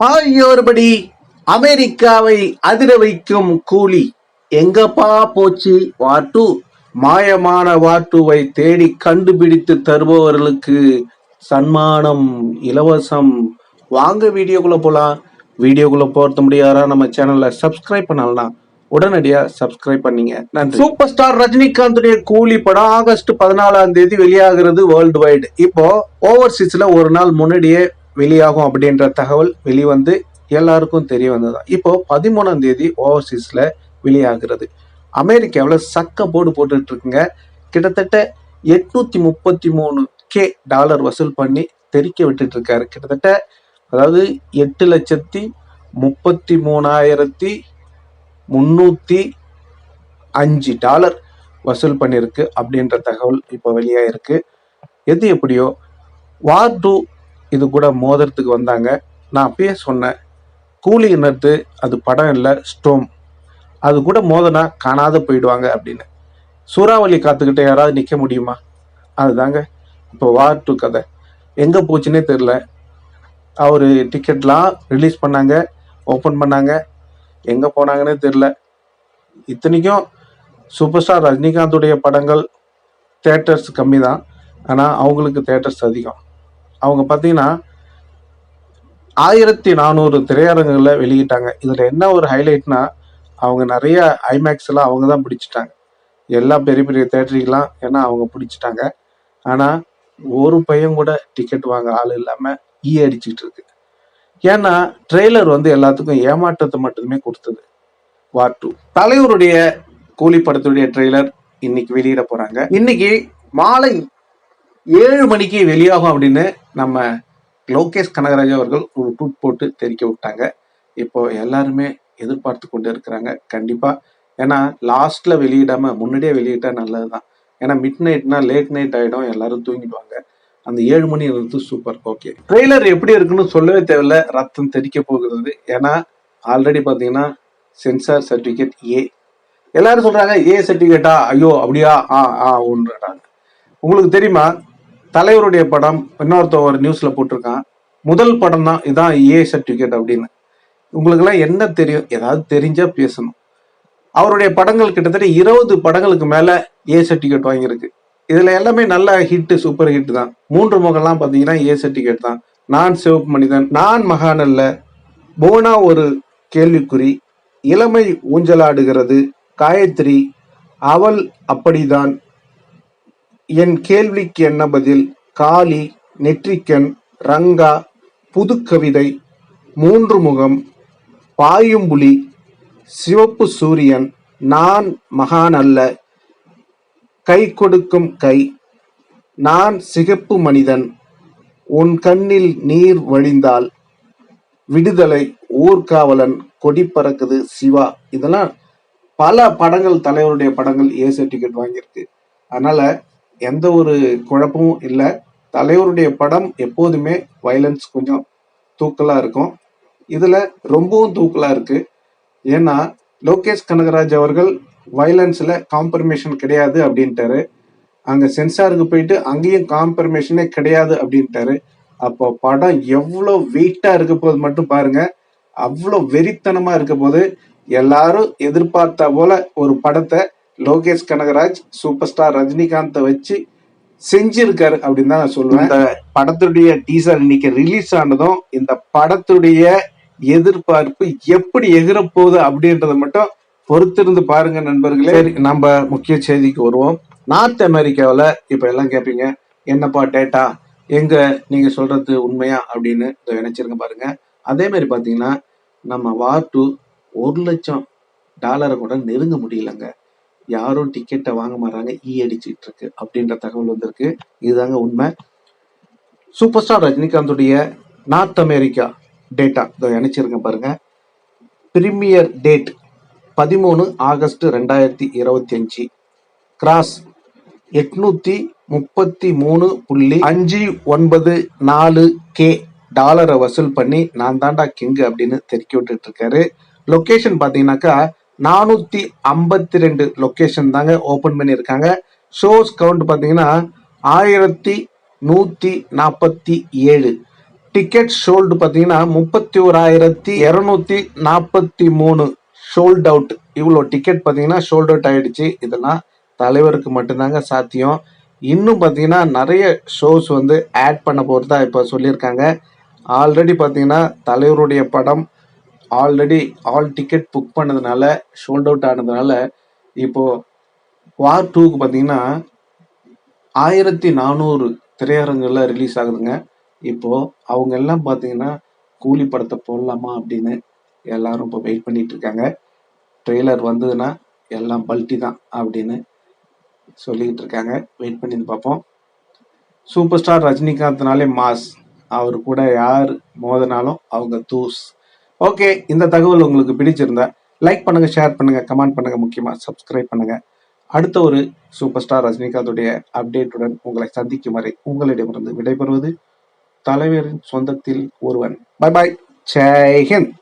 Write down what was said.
ஆகியோர்படி அமெரிக்காவை அதிர வைக்கும் கூலி எங்கப்பா போச்சு? வாட்டு. மாயமான வாட்டுவை தேடி கண்டுபிடித்து தருபவர்களுக்கு சன்மானம் இலவசம். வாங்க வீடியோக்குள்ள போலாம். வீடியோக்குள்ள போறது முடியாதா நம்ம சேனல்ல சப்ஸ்கிரைப் பண்ணலாம் உடனடியா சப்ஸ்கிரைப் பண்ணீங்க. நன்றி. சூப்பர் ஸ்டார் ரஜினிகாந்துடைய கூலி படம் ஆகஸ்ட் பதினாலாம் தேதி வெளியாகிறது வேர்ல்டு வைடு இப்போ ஓவர்சீஸ்ல ஒரு நாள் முன்னாடியே வெளியாகும் அப்படின்ற தகவல் வெளிவந்து எல்லாருக்கும் தெரிய வந்ததுதான். இப்போ பதிமூணாம் தேதி ஓவர்சீஸ்ல வெளியாகிறது. அமெரிக்காவில் சக்க போர்டு போட்டுட்டு இருக்குங்க கிட்டத்தட்ட எட்நூத்தி முப்பத்தி மூணு கே டாலர் வசூல் பண்ணி தெறிக்க விட்டுட்டு இருக்காரு கிட்டத்தட்ட அதாவது எட்டு லட்சத்தி முப்பத்தி மூணாயிரத்தி முன்னூத்தி அஞ்சு டாலர் வசூல் பண்ணியிருக்கு அப்படின்ற தகவல் இப்போ வெளியாயிருக்கு. எது எப்படியோ வார் டூ இது கூட மோதிரத்துக்கு வந்தாங்க. நான் அப்பயே சொன்னேன் கூலி இனத்து அது படம் இல்லை ஸ்டோம். அது கூட மோதனா காணாத போயிடுவாங்க அப்படின்னு. சூறாவளி காத்துக்கிட்ட யாராவது நிற்க முடியுமா? அதுதாங்க இப்போ வார் டூ கதை. எங்கே போச்சுன்னே தெரில அவர் டிக்கெட்லாம் ரிலீஸ் பண்ணாங்க ஓப்பன் பண்ணாங்க. எங்கே போனாங்கன்னே தெரில இத்தனைக்கும் சூப்பர் ஸ்டார் ரஜினிகாந்துடைய படங்கள் தேட்டர்ஸ் கம்மி தான் ஆனால் அவங்களுக்கு தேட்டர்ஸ் அதிகம். அவங்க பார்த்தீங்கன்னா ஆயிரத்தி நானூறு திரையரங்குகளில் வெளியிட்டாங்க. இதில் என்ன ஒரு ஹைலைட்னா அவங்க நிறைய ஐமேக்ஸ்லாம் எல்லாம் அவங்க தான் பிடிச்சிட்டாங்க. எல்லா பெரிய பெரிய தேட்டரிக்கெலாம் ஏன்னா அவங்க பிடிச்சிட்டாங்க. ஆனால் ஒரு பையன் கூட டிக்கெட் வாங்க ஆள் இல்லாமல் ஈ அடிச்சுட்டு இருக்கு. ஏன்னா ட்ரெய்லர் வந்து எல்லாத்துக்கும் ஏமாற்றத்தை மட்டுமே கொடுத்தது. வார் டூ தலைவருடைய கூலி படத்துடைய ட்ரெய்லர் இன்னைக்கு வெளியிட போறாங்க. இன்னைக்கு மாலை ஏழு மணிக்கு வெளியாகும் அப்படின்னு நம்ம லோகேஷ் கனகராஜ் அவர்கள் ஒரு ட்வீட் போட்டு தெரிவிக்க விட்டாங்க. இப்போ எல்லாருமே எதிர்பார்த்து கொண்டு இருக்கிறாங்க. கண்டிப்பா. ஏன்னா லாஸ்ட்ல வெளியிடாம முன்னாடியே வெளியிட்டா நல்லதுதான். ஏன்னா மிட் நைட்னா லேட் நைட் ஆயிடும். எல்லாரும் தூங்கிடுவாங்க. அந்த ஏழு மணி இருந்து சூப்பர் ஓகே ட்ரெய்லர் எப்படி இருக்குன்னு சொல்லவே தேவையில்ல. ரத்தம் தெறிக்க போகிறது. ஏன்னா ஆல்ரெடி பார்த்தீங்கன்னா சென்சார் சர்டிஃபிகேட் ஏ எல்லாரும் சொல்றாங்க ஏ சர்டிஃபிகேட்டா ஐயோ அப்படியா? ஆ ஆ ஒன்றாங்க உங்களுக்கு தெரியுமா? தலைவருடைய படம் இன்னொருத்த ஒரு நியூஸ்ல போட்டிருக்கான். முதல் படம் தான் இதான் ஏ சர்டிபிகேட் அப்படின்னு. உங்களுக்கெல்லாம் என்ன தெரியும்? ஏதாவது தெரிஞ்சா பேசணும். அவருடைய படங்கள் கிட்டத்தட்ட இருபது படங்களுக்கு மேல ஏ சர்டிபிகேட் வாங்கியிருக்கு. இதுல எல்லாமே நல்ல ஹிட் சூப்பர் ஹிட் தான். மூன்று முகம்லாம் பார்த்தீங்கன்னா ஏ சர்டிபிகேட் தான். நான் சிவப்பு மனிதன் நான் மகானல்ல போனா ஒரு கேள்விக்குறி இளமை ஊஞ்சலாடுகிறது காயத்ரி அவள் அப்படிதான். என் கேள்விக்கு என்ன பதில்? காளி நெற்றிக்கன் ரங்கா புதுக்கவிதை மூன்று முகம் பாயும்புலி சிவப்பு சூரியன் நான் மகான் அல்ல கை கொடுக்கும் கை நான் சிகப்பு மனிதன் உன் கண்ணில் நீர் வழிந்தால் விடுதலை ஊர்காவலன் கொடி பறக்குது சிவா. இதெல்லாம் பல படங்கள் தலைவருடைய படங்கள் ஏ சர்டிஃபிகேட் வாங்கியிருக்கு. அதனால எந்த ஒரு குழப்பமும் இல்லை. தலைவருடைய படம் எப்போதுமே வைலன்ஸ் கொஞ்சம் தூக்கலாக இருக்கும். இதில் ரொம்பவும் தூக்கலாக இருக்குது ஏன்னா லோகேஷ் கனகராஜ் அவர்கள் வயலன்ஸில் காம்பர்மேஷன் கிடையாது அப்படின்ட்டாரு. அங்கே சென்சாருக்கு போயிட்டு அங்கேயும் காம்பர்மேஷனே கிடையாது அப்படின்ட்டாரு. அப்போ படம் எவ்வளோ வெயிட்டாக இருக்க போது மட்டும் பாருங்க. அவ்வளோ வெறித்தனமாக இருக்க போது எல்லாரும் எதிர்பார்த்த போல ஒரு படத்தை லோகேஷ் கனகராஜ் சூப்பர் ஸ்டார் ரஜினிகாந்தை வச்சு செஞ்சிருக்காரு அப்படின்னு தான் நான் சொல்லுவேன் இந்த படத்துடைய டீசர் இன்னைக்கு ரிலீஸ் ஆனதும் இந்த படத்துடைய எதிர்பார்ப்பு எப்படி எகிற போகுது அப்படின்றத மட்டும் பொறுத்திருந்து பாருங்க நண்பர்களே. நம்ம முக்கிய செய்திக்கு வருவோம். நார்த் அமெரிக்காவில் இப்போ எல்லாம் கேட்பீங்க என்னப்பா டேட்டா எங்க நீங்க சொல்றது உண்மையா அப்படின்னு நினைச்சிருங்க பாருங்க. அதே மாதிரி பாத்தீங்கன்னா நம்ம வார் டூ ஒரு லட்சம் டாலரை கூட நெருங்க முடியலங்க. யாரும் டிக்கெட்டை வாங்க மாட்டாங்க. ஈ அடிச்சிட்டு இருக்கு அப்படின்ற தகவல் வந்திருக்கு. இதுதாங்க உண்மை. சூப்பர் ஸ்டார் ரஜினிகாந்துடைய நார்த் அமெரிக்கா டேட்டா இதை இணைச்சிருக்கேன் பாருங்க. பிரீமியர் டேட் பதிமூணு ஆகஸ்ட் ரெண்டாயிரத்தி இருபத்தி அஞ்சு. கிராஸ் எட்நூத்தி முப்பத்தி மூணு புள்ளி அஞ்சு ஒன்பது நாலு கே டாலரை வசூல் பண்ணி நான் தாண்டா கிங் அப்படின்னு தெரிவிக்க விட்டுட்டு இருக்காரு. லொக்கேஷன் பார்த்தீங்கன்னாக்கா நானூத்தி ஐம்பத்தி ரெண்டு லொக்கேஷன் தாங்க ஓபன் பண்ணியிருக்காங்க. ஷோஸ் கவுண்ட் பார்த்தீங்கன்னா ஆயிரத்தி நூத்தி நாற்பத்தி ஏழு. டிக்கெட் ஷோல்டு பார்த்தீங்கன்னா முப்பத்தி ஓராயிரத்தி இரநூத்தி நாற்பத்தி மூணு. ஷோல்ட் அவுட் இவ்வளோ டிக்கெட் பார்த்தீங்கன்னா ஷோல்ட் அவுட் ஆயிடுச்சு. இதெல்லாம் தலைவருக்கு மட்டும்தாங்க சாத்தியம். இன்னும் பார்த்தீங்கன்னா நிறைய ஷோஸ் வந்து ஆட் பண்ண போகிறதா இப்போ சொல்லியிருக்காங்க. ஆல்ரெடி பார்த்தீங்கன்னா தலைவருடைய படம் ஆல்ரெடி ஆல் டிக்கெட் புக் பண்ணதுனால ஷோல்ட் அவுட் ஆனதுனால இப்போ வார் டூக்கு பார்த்தீங்கன்னா ஆயிரத்தி நானூறு திரையரங்குகளில் ரிலீஸ் ஆகுதுங்க. இப்போ அவங்க எல்லாம் பார்த்தீங்கன்னா கூலி படத்தை போடலாமா அப்படின்னு எல்லாரும் இப்போ வெயிட் பண்ணிட்டு இருக்காங்க. ட்ரெய்லர் வந்ததுன்னா எல்லாம் பல்ட்டி தான் அப்படின்னு சொல்லிக்கிட்டு இருக்காங்க. வெயிட் பண்ணி பார்ப்போம். சூப்பர் ஸ்டார் ரஜினிகாந்த்னாலே மாஸ். அவர் கூட யார் மோதினாலும் அவங்க தூஸ். ஓகே இந்த தகவல் உங்களுக்கு பிடிச்சிருந்தா லைக் பண்ணுங்க ஷேர் பண்ணுங்க கமெண்ட் பண்ணுங்க முக்கியமா சப்ஸ்கிரைப் பண்ணுங்க. அடுத்த ஒரு சூப்பர் ஸ்டார் ரஜினிகாந்துடைய அப்டேட்டுடன் உங்களை சந்திக்கும் வரை உங்களிடமிருந்து விடைபெறுவது தலைவரின் சொந்தத்தில் ஒருவன். பை பாய் ஜெய்ஹிந்த்